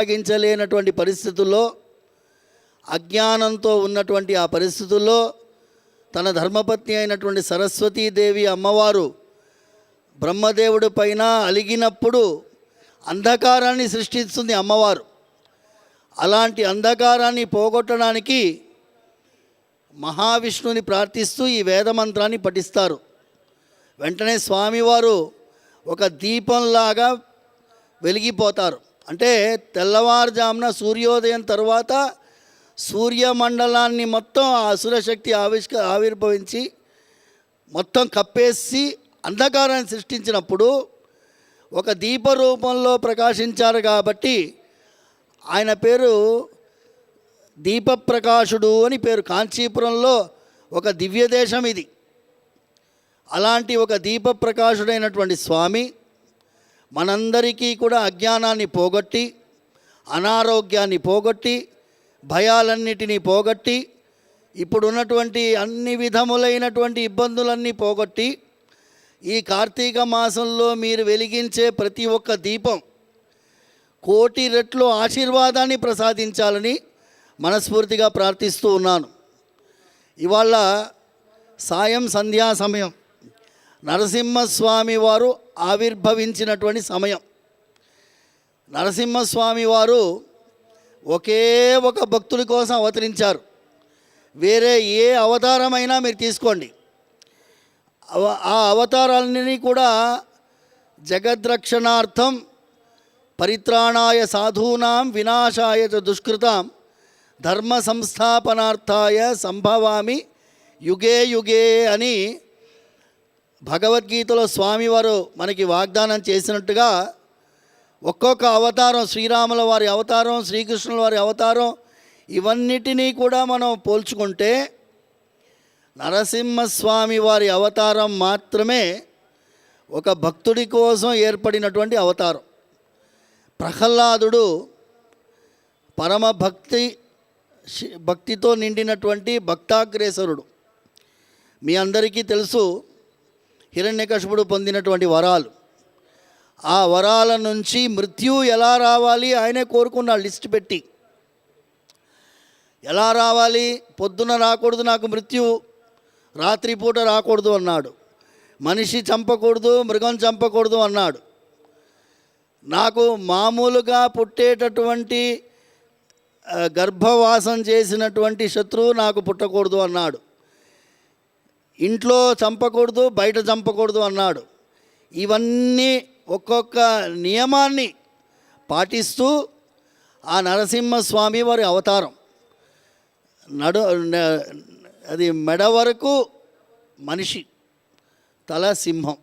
కొనసాగించలేనటువంటి పరిస్థితుల్లో అజ్ఞానంతో ఉన్నటువంటి ఆ పరిస్థితుల్లో తన ధర్మపత్ని అయినటువంటి సరస్వతీదేవి అమ్మవారు బ్రహ్మదేవుడి పైన అలిగినప్పుడు అంధకారాన్ని సృష్టిస్తుంది అమ్మవారు. అలాంటి అంధకారాన్ని పోగొట్టడానికి మహావిష్ణుని ప్రార్థిస్తూ ఈ వేదమంత్రాన్ని పఠిస్తారు. వెంటనే స్వామివారు ఒక దీపంలాగా వెలిగిపోతారు. అంటే తెల్లవారుజామున సూర్యోదయం తర్వాత సూర్యమండలాన్ని మొత్తం ఆ అసురశక్తి ఆవిష్క ఆవిర్భవించి మొత్తం కప్పేసి అంధకారాన్ని సృష్టించినప్పుడు ఒక దీప రూపంలో ప్రకాశించారు కాబట్టి ఆయన పేరు దీపప్రకాశుడు అని పేరు. కాంచీపురంలో ఒక దివ్య దేశం ఇది. అలాంటి ఒక దీపప్రకాశుడైనటువంటి స్వామి మనందరికీ కూడా అజ్ఞానాన్ని పోగొట్టి అనారోగ్యాన్ని పోగొట్టి భయాలన్నిటినీ పోగొట్టి ఇప్పుడున్నటువంటి అన్ని విధములైనటువంటి ఇబ్బందులన్నీ పోగొట్టి ఈ కార్తీక మాసంలో మీరు వెలిగించే ప్రతి ఒక్క దీపం కోటి రెట్లు ఆశీర్వాదాన్ని ప్రసాదించాలని మనస్ఫూర్తిగా ప్రార్థిస్తూ ఉన్నాను. ఇవాళ సాయం సంధ్యా సమయం. నరసింహస్వామి వారు ఆవిర్భవించినటువంటి సమయం. నరసింహస్వామి వారు ఒకే ఒక భక్తుడి కోసం అవతరించారు. వేరే ఏ అవతారమైనా మీరు తీసుకోండి. అవ- ఆ అవతారాలన్నీ కూడా జగద్రక్షణార్థం పరిత్రాణాయ సాధూనాం వినాశాయ చ దుష్కృతాం ధర్మ సంస్థాపనార్థాయ సంభవామి యుగే యుగే అని భగవద్గీతలో స్వామివారు మనకి వాగ్దానం చేసినట్టుగా ఒక్కొక్క అవతారం శ్రీరాముల వారి అవతారం శ్రీకృష్ణుల వారి అవతారం ఇవన్నిటినీ కూడా మనం పోల్చుకుంటే నరసింహస్వామి వారి అవతారం మాత్రమే ఒక భక్తుడి కోసం ఏర్పడినటువంటి అవతారం. ప్రహ్లాదుడు పరమ భక్తి భక్తితో నిండినటువంటి భక్తాగ్రేసరుడు. మీ అందరికీ తెలుసు హిరణ్యకశపుడు పొందినటువంటి వరాలు. ఆ వరాల నుంచి మృత్యు ఎలా రావాలి ఆయనే కోరుకున్నాడు లిస్ట్ పెట్టి. ఎలా రావాలి? పొద్దున రాకూడదు నాకు మృత్యు రాత్రిపూట రాకూడదు అన్నాడు. మనిషి చంపకూడదు మృగం చంపకూడదు అన్నాడు. నాకు మామూలుగా పుట్టేటటువంటి గర్భవాసం చేసినటువంటి శత్రువు నాకు పుట్టకూడదు అన్నాడు. ఇంట్లో చంపకూడదు బయట చంపకూడదు అన్నాడు. ఇవన్నీ ఒక్కొక్క నియమాన్ని పాటిస్తూ ఆ నరసింహస్వామి వారి అవతారం. నడు అది మెడ వరకు మనిషి తల సింహం.